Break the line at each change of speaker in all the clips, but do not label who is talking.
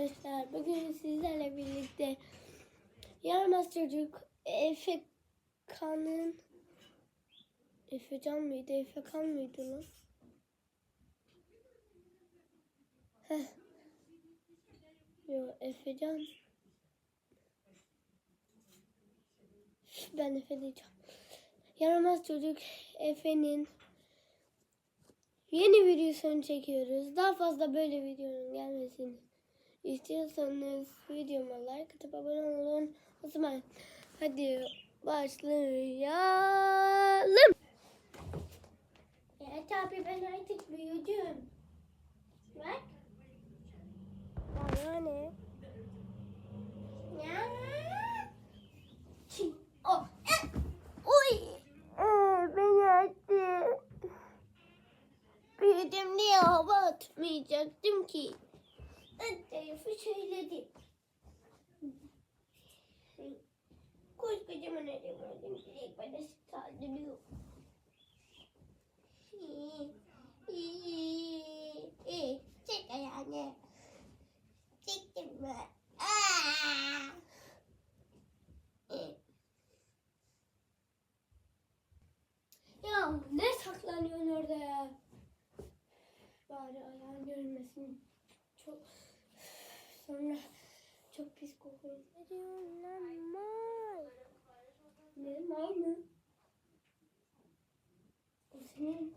arkadaşlar. Bugün sizlerle birlikte yaramaz çocuk Efekan'ın Efecan mıydı? Efekan mıydı lan? Heh. Yo Efecan. Ben Efe diyeceğim. Yaramaz çocuk Efe'nin yeni videosunu çekiyoruz. Daha fazla böyle videonun gelmesini istiyorsanız videoma like atıp abone olun. O zaman hadi başlayalım. Evet abi ben artık büyüdüm. Bak. Bana ne? Ya. Oh. Uy. Ee, beni attı. Büyüdüm diye hava atmayacaktım ki. Tarafı söyledi. Koskocaman adam oldum. Direkt bana saldırıyor. Çek ayağını. Çektim? Aa! Ya ne saklanıyorsun orada ya? Bari ayağın görmesin. Çok sonra çok pis kokuyor. Ne diyorsun lan mal? Ne mal mı? O senin.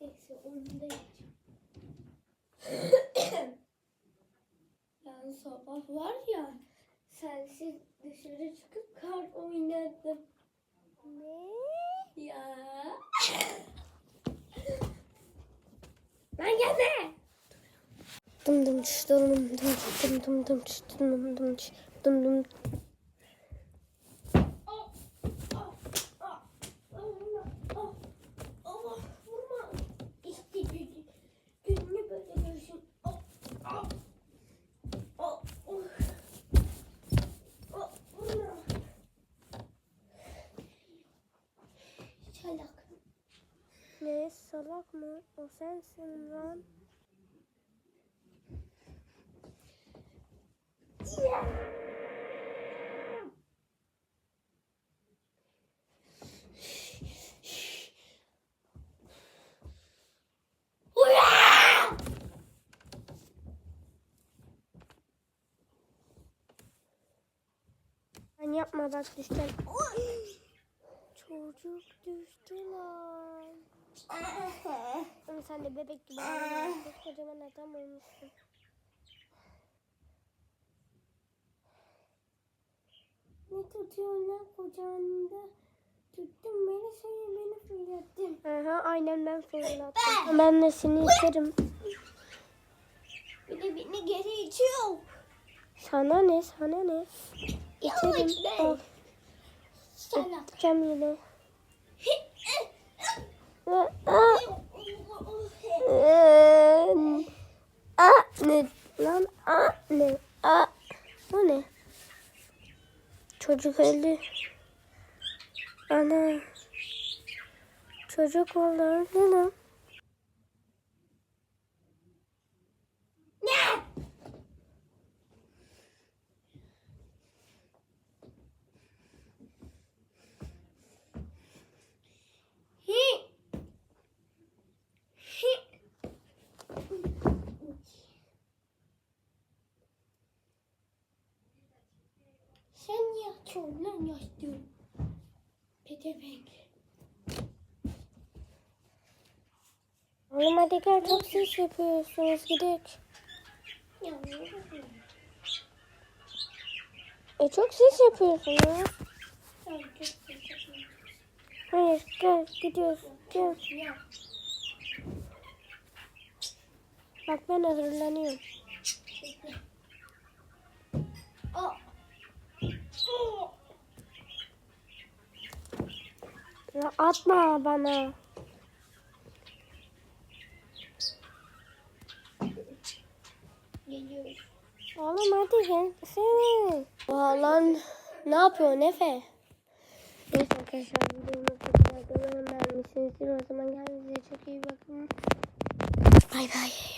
Neyse onu da yiyeceğim. yani sabah var ya sensiz dışarı çıkıp kart oynadım. Ne? Ya. Lan gelme. Çalak.
Ne salak mı? O sensin lan.
Uyan!
Sen yapma bak düşeceksin. Çocuk düştü lan. Ama sen de bebek gibi. Kocaman adam olmuşsun.
Lan kucağında? Tuttum beni sonra beni fırlattın.
Aha aynen ben fırlattım. Ben de seni iterim.
Bir de beni geri itiyor.
Sana ne sana ne? İterim. Al
Salak.
iteceğim yine. Aa, ee, ne lan aa, ne aa, o ne? Çocuk öldü. Ana. Çocuk oldu öldü lan.
Ne? Hi. Hi. Sen niye açıyorsun lan yastığı? Petepenk.
Oğlum hadi gel çok ses yapıyorsunuz gidelim. E çok ses yapıyorsun ya.
Sen çok seçiyorsun.
Hayır gel gidiyoruz. Gel. Bak ben hazırlanıyorum.
Aa.
Ya atma bana.
Geliyoruz.
Oğlum hadi gelsene. Lan ne yapıyorsun Efe? Neyse arkadaşlar videomu çok beğenmişsinizdir. O zaman kendinize çok iyi bakın. Bay bay.